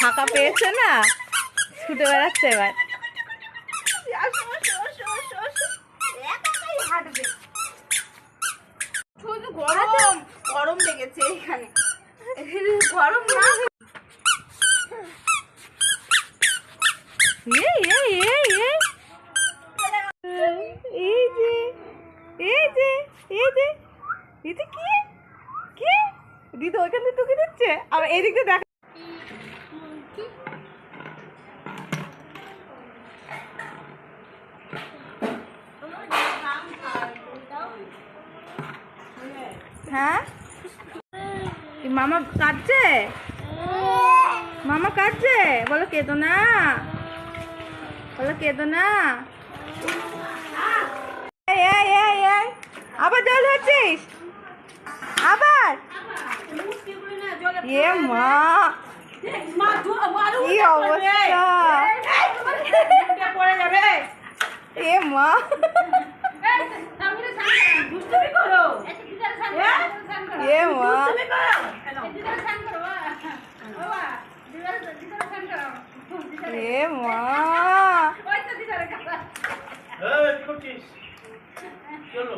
টাকা পেয়েছে না? ছুটে বেড়াচ্ছে এবার। শুধু গরম গরম লেগেছে এখানে। গরম না। এই এই এই এই। এই যে এই যে এই যে। এটা কি? কি? দিদি ওইখান থেকে টুকে দিচ্ছে? আবার এদিক দেখ হ্যাঁ কি মামা কাটছে মামা কাটছে বলো কেতো না বলো কেতো না আবার জল ধরছিস আবার এ মা কি অবস্থা এ মা দুষ্টুমি করো এ মা এ মা। এই, কি করছিস চলো।